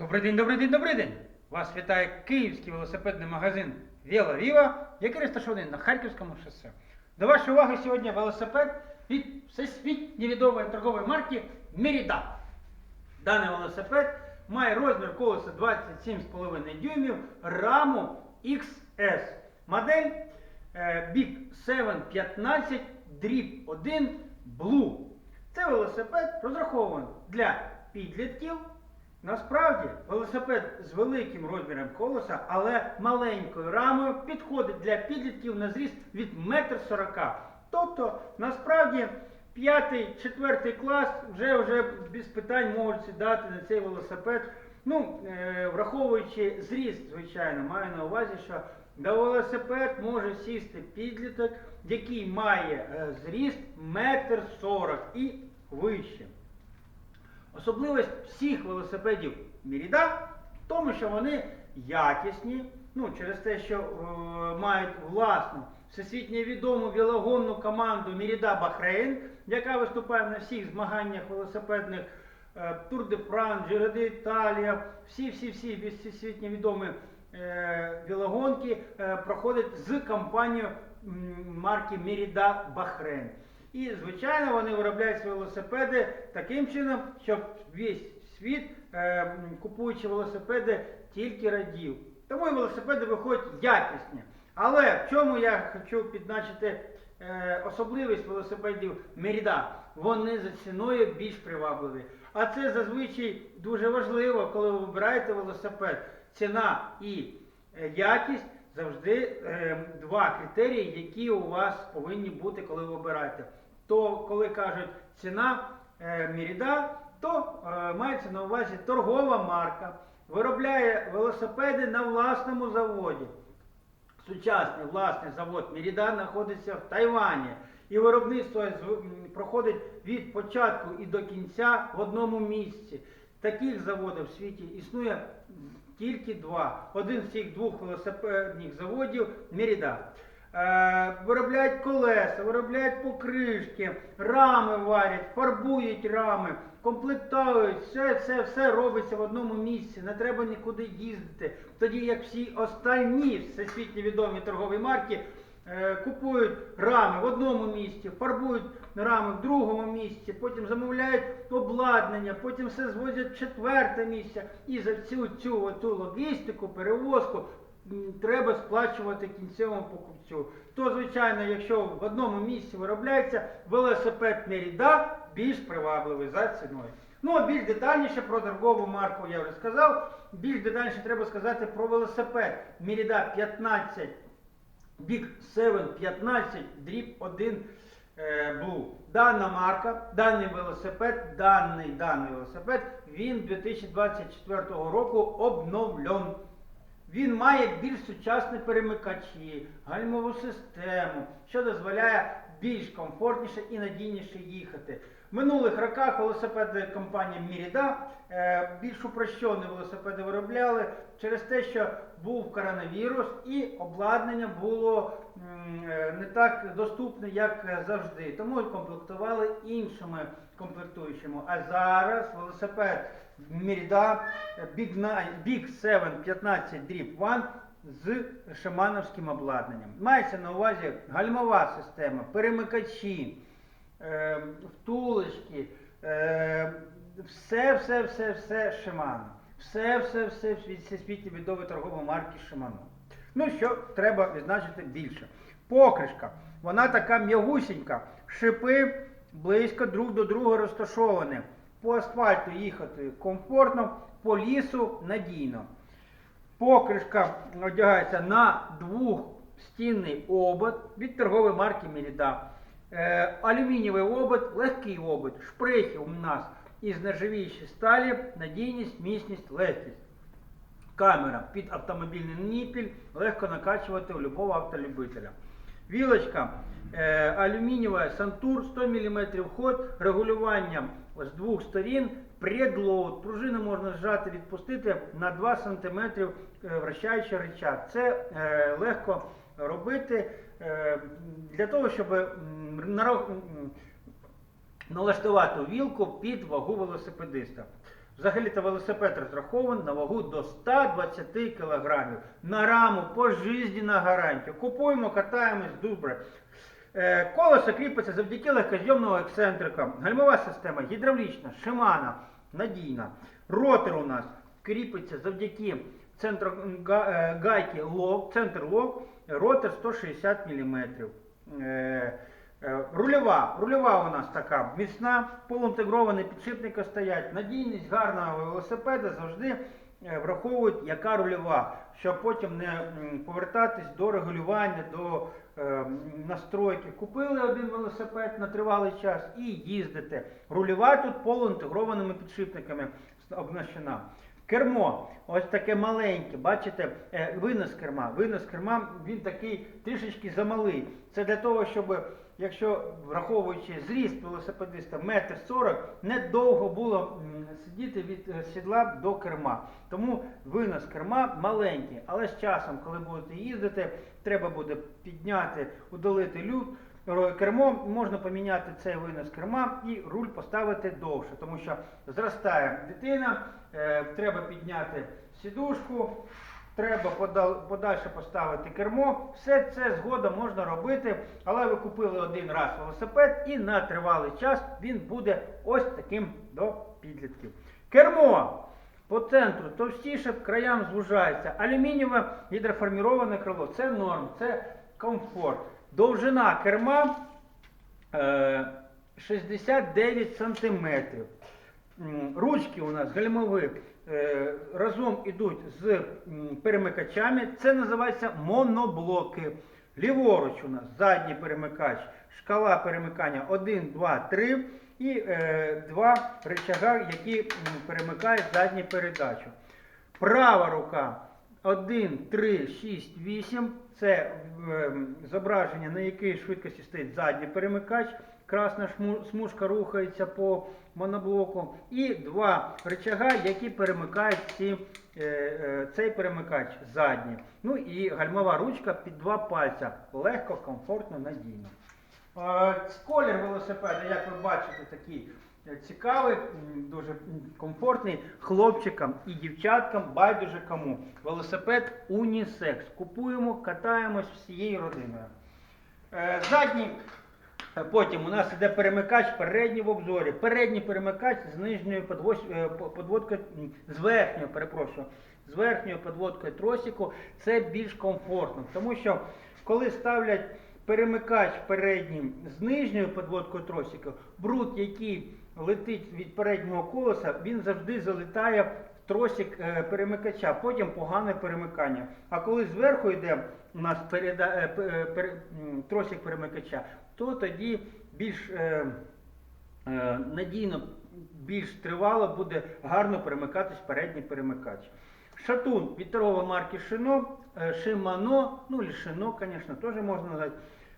Добрий день, добрий день, добрий день! Вас вітає київський велосипедний магазин Віла Віва, який розташований на Харківському шосе. До вашої уваги сьогодні велосипед від всесвітньо відомої торгової марки Merida. Даний велосипед має розмір колеса 27,5 дюймів, раму XS. Модель е, Big 715 Drip 1 Blue. Це велосипед розрахований для підлітків. Насправді велосипед з великим розміром колеса, але маленькою рамою підходить для підлітків на зріст від 1,40 м. Тобто, насправді, 5-4 клас вже, вже без питань можуть сідати на цей велосипед. Ну, е, враховуючи зріст, звичайно, маю на увазі, що на велосипед може сісти підліток, який має е, зріст 1,40 м і вище. Особливість всіх велосипедів Міріда в тому, що вони якісні, ну, через те, що е, мають власну всесвітньо відому велогонну команду Міріда Бахрейн, яка виступає на всіх змаганнях велосипедних е, Тур де Франс, Giro d'Italia, всі-всі-всі всесвітньо відомі е, велогонки е, проходять з компанією марки Міріда Бахрейн. І, звичайно, вони виробляють свої велосипеди таким чином, щоб весь світ, е, купуючи велосипеди, тільки радів. Тому і велосипеди виходять якісні. Але в чому я хочу підзначити е, особливість велосипедів Merida? Вони за ціною більш привабливі. А це зазвичай дуже важливо, коли ви вибираєте велосипед. Ціна і е, якість завжди е, два критерії, які у вас повинні бути, коли ви обираєте. То коли кажуть ціна е, Міріда, то е, мається на увазі торгова марка, виробляє велосипеди на власному заводі. Сучасний власний завод Міріда знаходиться в Тайвані. І виробництво проходить від початку і до кінця в одному місці. Таких заводів в світі існує тільки два. Один з цих двох велосипедних заводів Міріда. Е, виробляють колеса, виробляють покришки, рами варять, фарбують рами, комплектують, все, все, все робиться в одному місці, не треба нікуди їздити. Тоді як всі остальні всесвітньо відомі торгові марки е, купують рами в одному місці, фарбують рами в другому місці, потім замовляють обладнання, потім все звозять в четверте місце. І за цю цю оту логістику, перевозку треба сплачувати кінцевому покупцю. То, звичайно, якщо в одному місці виробляється велосипед Меріда, більш привабливий за ціною. Ну, а більш детальніше про торгову марку я вже сказав. Більш детальніше треба сказати про велосипед Merida 15 Big 715 Drip 1 е, Blue. Дана марка, даний велосипед, даний даний велосипед, він 2024 року обновлен. Він має більш сучасні перемикачі, гальмову систему, що дозволяє більш комфортніше і надійніше їхати. В минулих роках велосипеди компанії Mіріда е, більш упрощені велосипеди виробляли через те, що був коронавірус і обладнання було е, не так доступне, як завжди. Тому комплектували іншими комплектуючими. А зараз велосипед Міріда Big, Big 7 15 Drip 1 з шамановським обладнаннем. Мається на увазі гальмова система, перемикачі, е, втулочки, е, все, все, все, все Shimano. Все, все, все від всесвітньо відомої торгової марки Shimano. Ну що треба відзначити більше. Покришка. Вона така м'ягусінька. Шипи близько друг до друга розташовані. По асфальту їхати комфортно, по лісу надійно. Покришка одягається на двохстінний обод від торгової марки Меріда. Е, алюмінієвий обод, легкий обод, шприхи у нас із нержавіючої сталі, надійність, міцність, легкість. Камера під автомобільний ніпіль, легко накачувати у любого автолюбителя. Вілочка алюмінієва Сантур 100 мм ход, регулювання з двох сторін, предлоуд. Пружину можна зжати, відпустити на 2 см е, вращаючий рычаг. Це е, легко робити е, для того, щоб налаштувати вілку під вагу велосипедиста. Взагалі-то велосипед розрахований на вагу до 120 кг. На раму пожизненна гарантія. Купуємо, катаємось добре. Е, Колесо кріпиться завдяки легкозйомного ексцентрика. Гальмова система гідравлічна, шимана, надійна. Ротор у нас кріпиться завдяки центру е, гайки лок, центр лок, ротор 160 мм. Е, Рульова. Рульова у нас така міцна, полуінтегровані підшипники стоять. Надійність гарного велосипеда завжди враховують, яка рульова, щоб потім не повертатись до регулювання, до настройки. Купили один велосипед на тривалий час і їздите. Рульова тут полуінтегрованими підшипниками обнащена. Кермо, ось таке маленьке, бачите, е, винос керма. Винос керма, він такий трішечки замалий. Це для того, щоб, якщо враховуючи зріст велосипедиста метр сорок, недовго було сидіти від е, сідла до керма. Тому винос керма маленький, але з часом, коли будете їздити, треба буде підняти, удалити люд. Кермо можна поміняти цей винос керма і руль поставити довше, тому що зростає дитина, е, треба підняти сідушку, треба подал- подальше поставити кермо. Все це згодом можна робити, але ви купили один раз велосипед і на тривалий час він буде ось таким до підлітків. Кермо по центру товстіше, краям звужається. Алюмінієве гідроформіроване крило. Це норм, це комфорт. Довжина керма е, 69 сантиметрів. М, Ручки у нас гальмові е, разом йдуть з перемикачами. Це називається моноблоки. Ліворуч у нас задній перемикач, шкала перемикання 1, 2, 3 і е, два рычага, які перемикають задню передачу. Права рука 1, 3, 6, 8. Це е, зображення, на якій швидкості стоїть задній перемикач. Красна смужка рухається по моноблоку. І два рычага, які перемикають ці, е, е, цей перемикач задній. Ну і гальмова ручка під два пальця. Легко, комфортно, надійно. Е, Колір велосипеда, як ви бачите, такий е, цікавий, дуже комфортний хлопчикам і дівчаткам, байдуже кому. Велосипед унісекс. Купуємо, катаємось всією родиною. Е, Задній, потім у нас іде перемикач передній в обзорі. Передній перемикач з нижньою подводкою, з верхньою, перепрошую, з верхньою подводкою тросику це більш комфортно, тому що коли ставлять перемикач переднім з нижньою подводкою тросика, бруд, який летить від переднього колеса, він завжди залітає в тросик е, перемикача, потім погане перемикання. А коли зверху йде у нас переда, е, е, тросик перемикача, то тоді більш надійно, більш тривало буде гарно перемикатись передній перемикач. Шатун від торгової марки Шино, Шимано, ну і Шино, звісно, теж можна назвати.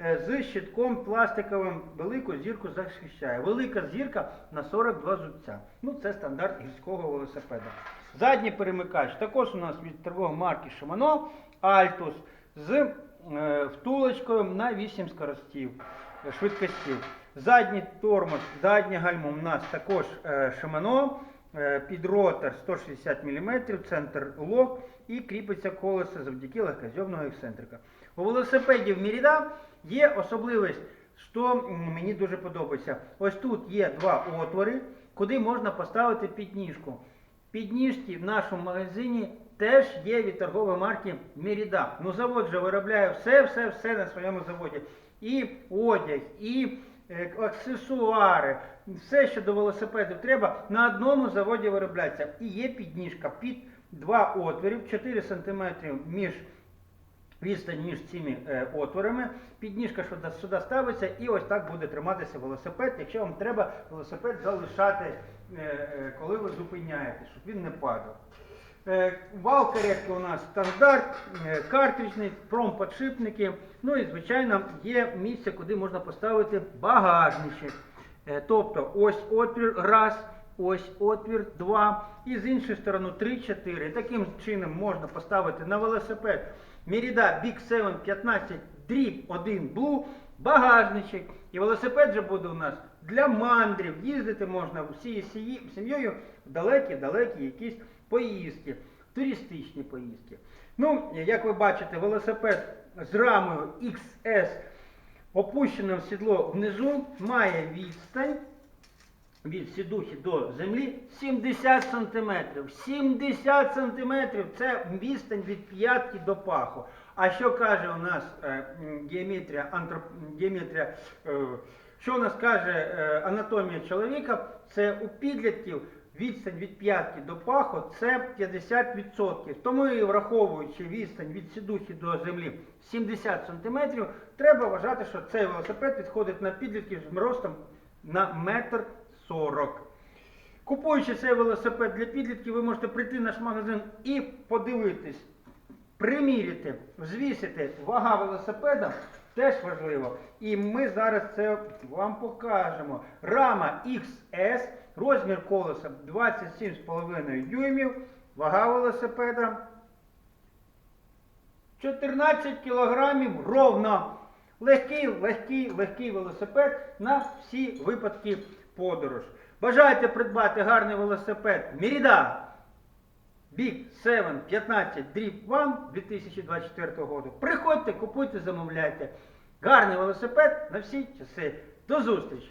Е, З щитком пластиковим велику зірку захищає. Велика зірка на 42 зубця. Ну, це стандарт гірського велосипеда. Задній перемикач також у нас від торгової марки Shimano Altus з е, втулочкою на 8 скоростів, е, швидкостів. Задній тормоз, заднє гальмо у нас також Shimano, е, під ротор 160 мм, центр лок і кріпиться колесо завдяки легкозйомного ексцентрика. У велосипедів Міріда є особливість, що мені дуже подобається. Ось тут є два отвори, куди можна поставити підніжку. Підніжки в нашому магазині теж є від торгової марки Merida. Ну завод же виробляє все, все, все на своєму заводі. І одяг, і е, аксесуари, все, що до велосипедів треба, на одному заводі виробляється. І є підніжка під два отворів, 4 см між відстань між цими е, отворами. Підніжка сюди, ставиться і ось так буде триматися велосипед, якщо вам треба велосипед залишати, е, е, коли ви зупиняєтесь, щоб він не падав. Вал каретки у нас стандарт, картриджний, промподшипники. Ну і, звичайно, є місце, куди можна поставити багажничок. Тобто ось отвір раз, ось отвір два, і з іншої сторони 3-4. Таким чином можна поставити на велосипед Merida Big 7 15 дріб 1 Blue, багажничок. І велосипед же буде у нас для мандрів. Їздити можна всією сім'єю в далекі-далекі якісь поїздки, туристичні поїздки. Ну, як ви бачите, велосипед з рамою XS опущеним в сідло внизу має відстань від сідухи до землі 70 сантиметрів. 70 сантиметрів це відстань від п'ятки до паху. А що каже у нас е, геометрія, антроп, геометрія е, що у нас каже е, анатомія чоловіка? Це у підлітків відстань від п'ятки до паху це 50%. Тому і враховуючи відстань від сідухи до землі 70 сантиметрів, треба вважати, що цей велосипед підходить на підлітків з ростом на метр 40. Купуючи цей велосипед для підлітків, ви можете прийти в наш магазин і подивитись, приміряти, взвісити вага велосипеда теж важливо. І ми зараз це вам покажемо. Рама XS, розмір колеса 27,5 дюймів, вага велосипеда 14 кілограмів ровно. Легкий, легкий, легкий велосипед на всі випадки подорож. Бажаєте придбати гарний велосипед Міріда Big 7 15 Drip One 2024 року. Приходьте, купуйте, замовляйте. Гарний велосипед на всі часи. До зустрічі!